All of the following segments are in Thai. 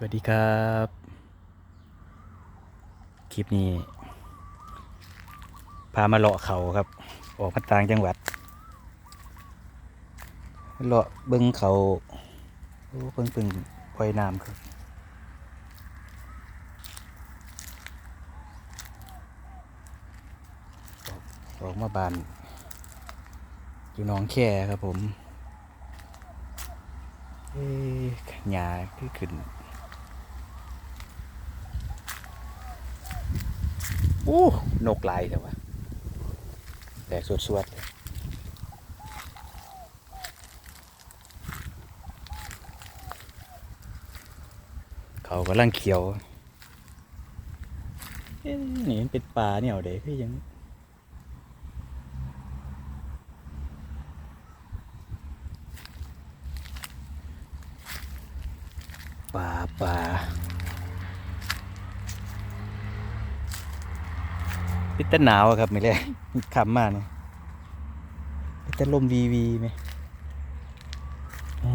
สวัสดีครับ คลิปนี้ พามาเลาะเขาครับ ออกมาต่างจังหวัด เลาะเบิ้งเขาโอ้เพิ่งเพิ่งปล่อยน้ำครับออกออกมาบานอยู่น้องแค่ครับผม เอ๊ะหญ้าคือขึ้น อ้นกลายแต่ว่าแตกสวดๆเขากำลังเขียว นี่เป็นป่าเนี่ยเด็กพี่ยัง ป่าป่า พิตหนาวครับไม่เลยคำมากเนี่ยพิตลมวีวีไหมอ๋อ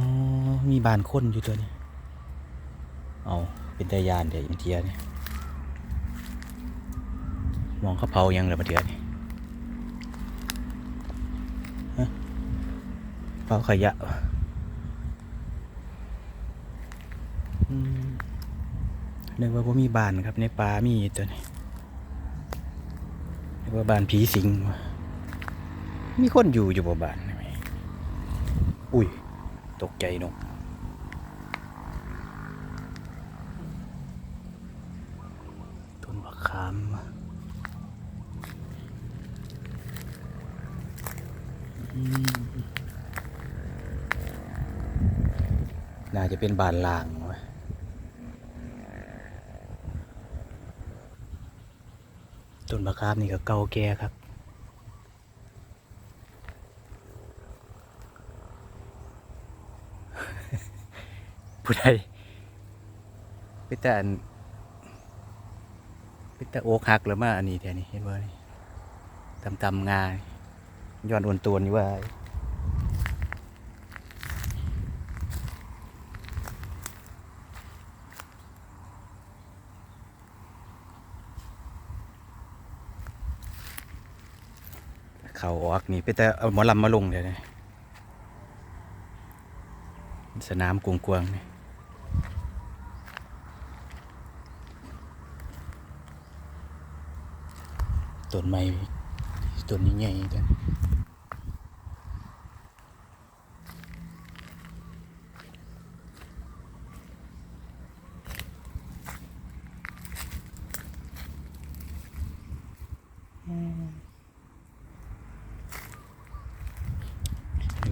มีบานคนอยู่ตัวนี้ เอาเป็นตายานเดี๋ยวอินเดียเนี่ยมองเขาเผายังเลยมาเถื่อนี่เผาขยะนึกว่าผมมีบานครับในป่ามีตัวนี้ นึกว่าบานผีสิงมีคนอยู่อยู่บ่บานไหมอุ้ย ตกใจนกต้นมะขามอืมน่าจะเป็นบานลางวะ ต้นมะขามนี่ก็เก่าแก่ครับผู้ใดไปแต่อันเป็นแต่โอกหักแล้วมาอันนี้แทนี่เห็นว่านี่ตำตำๆงาย้อนอวนตัวนี่ว่า เขาออกนี่เป็นแต่เอาหมอลำมาลงเลยนะสนามกวงๆนี่ต้นไม้ต้นนี้ใหญ่จัง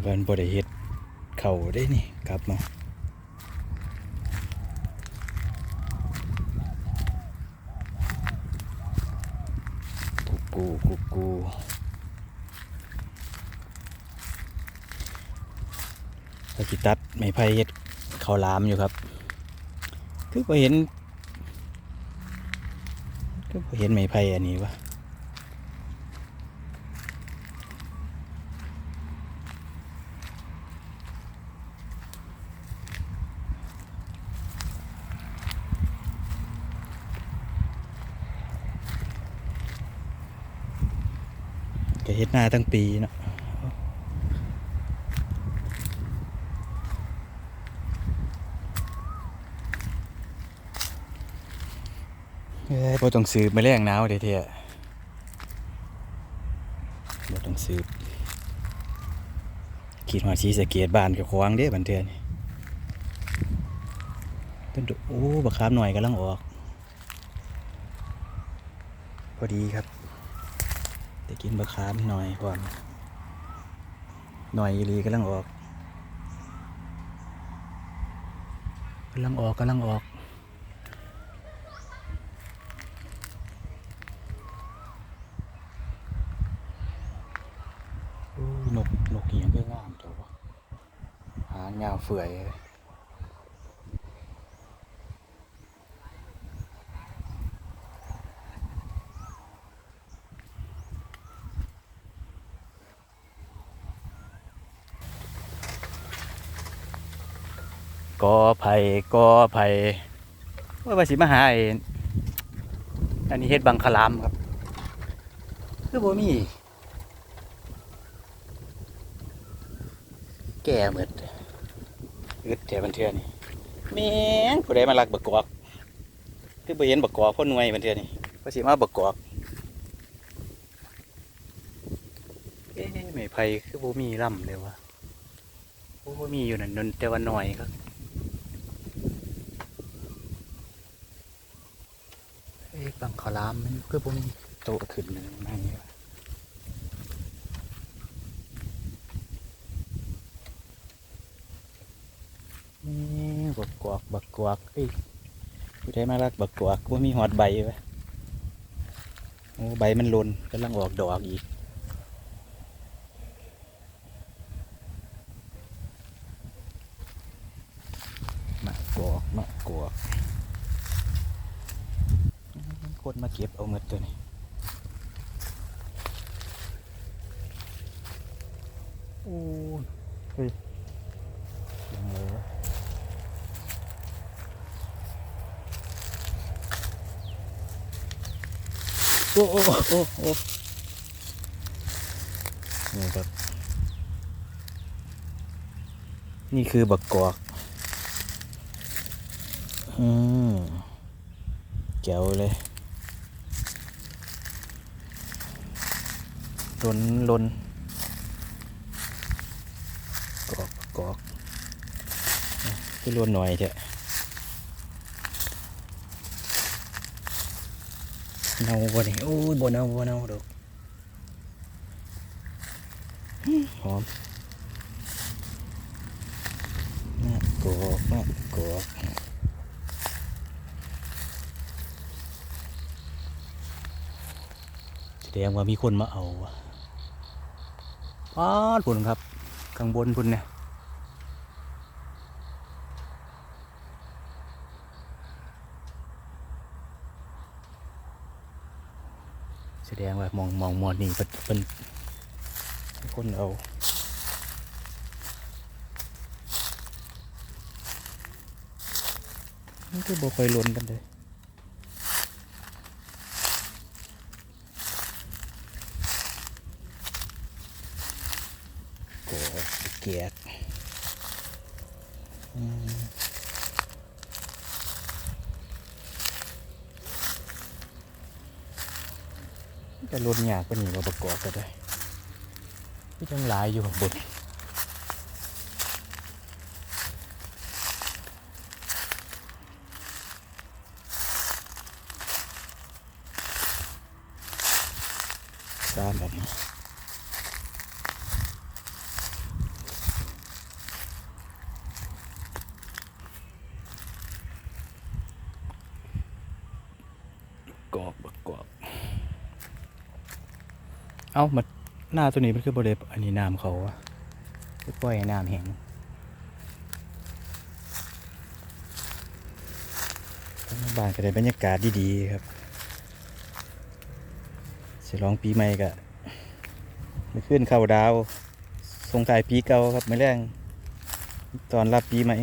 วันบริเฮ็ดเข่าได้นี่กลับมากูกูกูกูตะกิตัดไม่ไผ่เฮ็ดข้าลามอยู่ครับ คือพอเห็น คือพอเห็นไม่ไผ่อันนี้วะ ฮ็ดนาตั้งปีเนาะเอ้ยบ่ต้องซื้อมาแรงหนาวเด้เท่บ่ต้องซื้อคิดฮอดสีสเกตบ้านกับควางเด้บันเทือนี่ต้นโอ้บักขามหน่อยกำลังออก พอดีครับ แต่กินบะขามหน่อยก่อน หน่อยอีหลีกำลังออกกำลังออกกำลังออกนกนกเหียงก็งามตัววะหางยาวเฟื่อยเลย กอไผ่กอไผ่ว่าว่าสิมหาไออันนี้เฮ็ดบังคลามครับ คือบ่มี แก่เหมือนอึดแต่บันเทือนี่แม่งผู้ใดมาลักบักกอกคือบ่เห็นบักกอกพ่นหน่วยบันเทือนี่ว่าสิมาบักกอกเอ๊ะไม้ไผ่คือบ่มีลำเลยวะโอ้บ่มีอยู่นั่นนนแต่ว่าน้อยครับเอ๊ะ บังคลามมันคือบ่มีโตขึ้นนั่นนั่นนี่วะนี่บักกวากบักกวากเอ้ยผู้ใดมารักบักกวากว่ามีหอดใบไหมโอ้ใบมันหล่นกำลังออกดอกอีกมะกอกมะกอก คนมาเก็บเอาหมดตัวนี้โอ้ยเฮ้ยยังเลยวะโอ้โอ้โอ้โอ้โอ้นี่ครับ นี่คือบักกอกอืมแจ๋วเลย ลนลนกอกกกอกที่ลนหน่อยเถอะเน่าบ่นี่โอ้ยบ่เน่าบ่เน่าดอกหอมมะกอกมะกอกแสดงว่ามีคนมาเอาว่ะ ป้าดพุ่นครับข้างบนพุ่นเนี่ยแสดงว่ามองมองมอนี่เป็นเป็นคนเอามันก็บ่ค่อยล้นกันเลยโก เกียดอืมจะล้นยากกว่านี้มาประกอบก็ได้ที่จังหลายอยู่ข้างบนสามอันนี้กรอบบักกรอบ เอ้ามาหน้าตัวนี้มันคือบริเวอันนี้น้ำเขาอะคือปล่อยให้น้ำแห้งบ้านก็ได้บรรยากาศดีๆครับสิร้องปีใหม่ก็ไม่ขึ้นเข้าดาวส่งท้ายปีเก่าครับไม่แรงตอนรับปีใหม่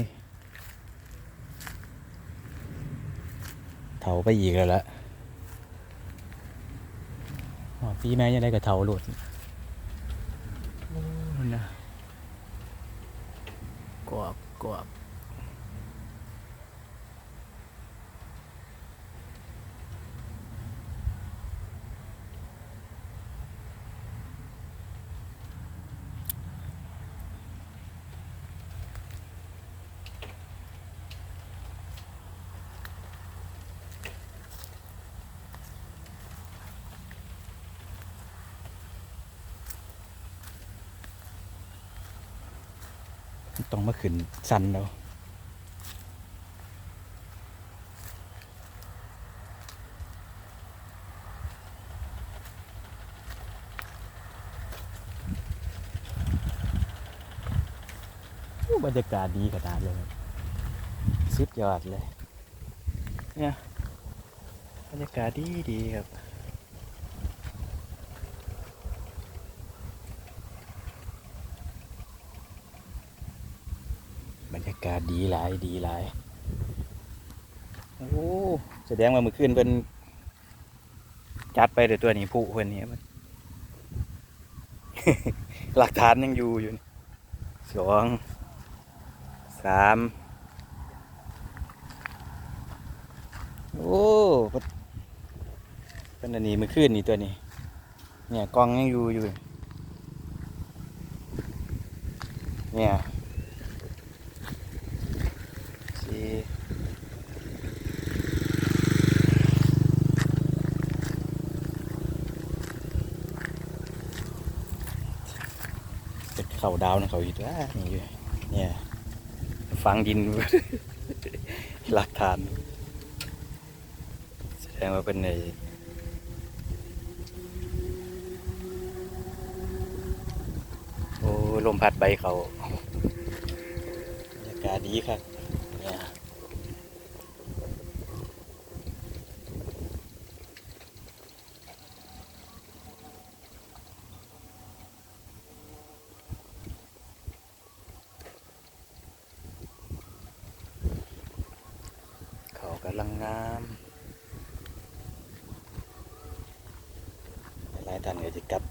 เถาไปอีกแล้วละอ๋อ ปีแม่ยังได้กระเทาหลุดโอ้นะกวบกวบ ต้องมาขึ้นสันแล้วโอ้บรรยากาศดีขนาดเลยครับสุดยอดเลย เนี่ย บรรยากาศดีดีครับ บรรยากาศดีหลายดีหลายโอ้แสดงว่าเมื่อคืนเพิ่นจัดไปเดี๋ยวตัวนี้ผู้เพิ่นนี่มันหลักฐานยังอยู่อยู่สองสามโอ้เพิ่นเป็นอันนี้มื่อคืนนี่ตัวนี้ เนี่ยกล้องยังอยู่อยู่ เนี่ยสี่ เป็นเขาดาวนะเขาอยู่ตัวนี่เนี่ยฟังดิน หลักฐาน แสดงว่าเป็นในโอ้ลมพัดใบเขาบรรยากาศดีครับเนี่ยเขากำลังงามหลายท่านก็จะกลับ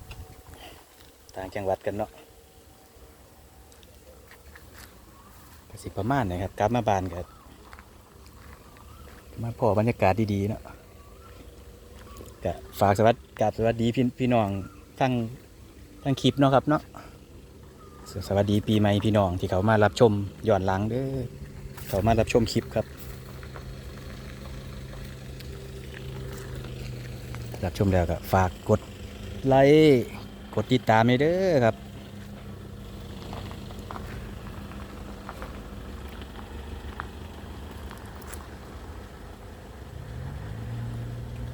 ต่างจังหวัดกันเนาะกสิประมาณนะครับกลับมาบ้านกันมาพอบรรยากาศดีๆเนาะก็ฝากสวัสดีกาบสวัสดีพี่พี่น้องทั้งทั้งคลิปเนาะครับเนาะสสวัสดีปีใหม่พี่น้องที่เขามารับชมย้อนหลังเด้อเขามารับชมคลิปครับ รับชมแล้วก็ฝากกดไลค์กดติดตามให้เด้อครับ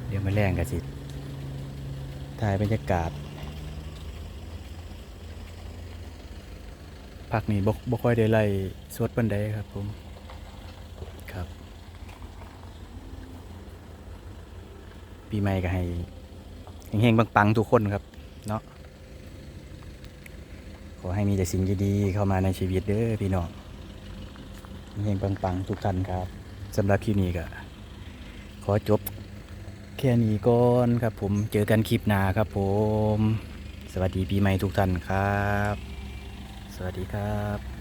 เดี๋ยวมาแรงกันสิถ่ายบรรยากาศพักนี้บกบกค่อยได้ไล่สวดปันใดครับผม ครับ ปีใหม่ก็ให้เฮงๆปังๆทุกคนครับเนาะขอให้มีแต่สิ่งดีๆเข้ามาในชีวิตเด้อพี่น้องเฮงๆปังๆทุกท่านครับสำหรับคลิปนี้ก็ขอจบแค่นี้ก่อนครับผมเจอกันคลิปหน้าครับผม สวัสดีปีใหม่ทุกท่านครับ สวัสดีครับ